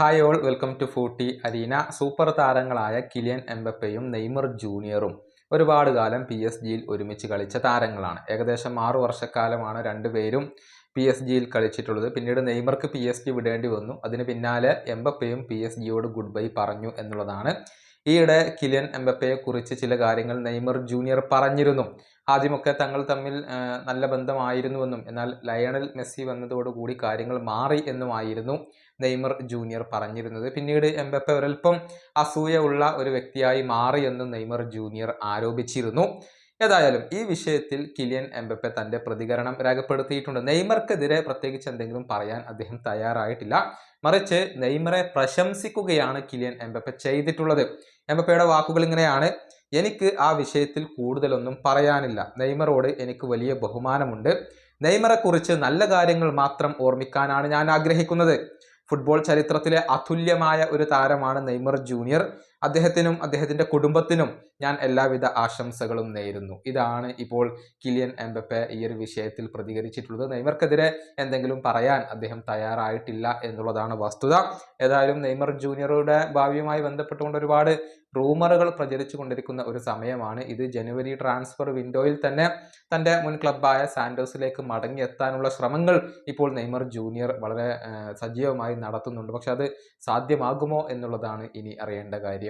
Hi all welcome to footy arena super താരങ്ങളായ Kylian എംബപ്പയും Neymar ജൂനിയറും ഒരുപാട് കാലം പി എസ് ജിയിൽ ഒരുമിച്ച് കളിച്ച താരങ്ങളാണ്. ഏകദേശം ആറു വർഷക്കാലമാണ് രണ്ടുപേരും പി എസ് ജിയിൽ കളിച്ചിട്ടുള്ളത്. പിന്നീട് നെയ്മർക്ക് പി എസ് ജി വിടേണ്ടി വന്നു. അതിന് പിന്നാലെ എംബപ്പയും പി എസ് ജിയോട് ഗുഡ് ബൈ പറഞ്ഞു എന്നുള്ളതാണ് ഈയിടെ കിലിയൻ എംബപ്പയെ കുറിച്ച് ചില കാര്യങ്ങൾ നെയ്മർ ജൂനിയർ പറഞ്ഞിരുന്നു. ആദ്യമൊക്കെ തങ്ങൾ തമ്മിൽ നല്ല ബന്ധമായിരുന്നുവെന്നും എന്നാൽ ലയണൽ മെസ്സി വന്നതോടുകൂടി കാര്യങ്ങൾ മാറി എന്നുമായിരുന്നു നെയ്മർ ജൂനിയർ പറഞ്ഞിരുന്നത്. പിന്നീട് എംബപ്പ ഒരൽപ്പം അസൂയ ഉള്ള ഒരു വ്യക്തിയായി മാറിയെന്നും നെയ്മർ ജൂനിയർ ആരോപിച്ചിരുന്നു. ഏതായാലും ഈ വിഷയത്തിൽ കിലിയൻ എംബപ്പെ തന്റെ പ്രതികരണം രേഖപ്പെടുത്തിയിട്ടുണ്ട്. നെയ്മർക്കെതിരെ പ്രത്യേകിച്ച് എന്തെങ്കിലും പറയാൻ അദ്ദേഹം തയ്യാറായിട്ടില്ല. മറിച്ച് നെയ്മറെ പ്രശംസിക്കുകയാണ് കിലിയൻ എംബപ്പെ ചെയ്തിട്ടുള്ളത്. എംബപ്പയുടെ വാക്കുകൾ ഇങ്ങനെയാണ്. എനിക്ക് ആ വിഷയത്തിൽ കൂടുതലൊന്നും പറയാനില്ല. നെയ്മറോട് എനിക്ക് വലിയ ബഹുമാനമുണ്ട്. നെയ്മറെ കുറിച്ച് നല്ല കാര്യങ്ങൾ മാത്രം ഓർമ്മിക്കാനാണ് ഞാൻ ആഗ്രഹിക്കുന്നത്. ഫുട്ബോൾ ചരിത്രത്തിലെ അതുല്യമായ ഒരു താരമാണ് നെയ്മർ ജൂനിയർ. അദ്ദേഹത്തിനും അദ്ദേഹത്തിന്റെ കുടുംബത്തിനും ഞാൻ എല്ലാവിധ ആശംസകളും നേരുന്നു. ഇതാണ് ഇപ്പോൾ കിലിയൻ എംബപ്പെ ഈ ഒരു വിഷയത്തിൽ പ്രതികരിച്ചിട്ടുള്ളത്. നെയ്മർക്കെതിരെ എന്തെങ്കിലും പറയാൻ അദ്ദേഹം തയ്യാറായിട്ടില്ല എന്നുള്ളതാണ് വസ്തുത. ഏതായാലും നെയ്മർ ജൂനിയറുടെ ഭാവിയുമായി ബന്ധപ്പെട്ടുകൊണ്ട് ഒരുപാട് റൂമറുകൾ പ്രചരിച്ചു കൊണ്ടിരിക്കുന്ന ഒരു സമയമാണ് ഇത്. ജനുവരി ട്രാൻസ്ഫർ വിൻഡോയിൽ തന്നെ തന്റെ മുൻ ക്ലബ്ബായ മടങ്ങി മടങ്ങിയെത്താനുള്ള ശ്രമങ്ങൾ ഇപ്പോൾ നെയ്മർ ജൂനിയർ വളരെ സജീവമായി നടത്തുന്നുണ്ട്. പക്ഷെ അത് സാധ്യമാകുമോ എന്നുള്ളതാണ് ഇനി അറിയേണ്ട കാര്യം.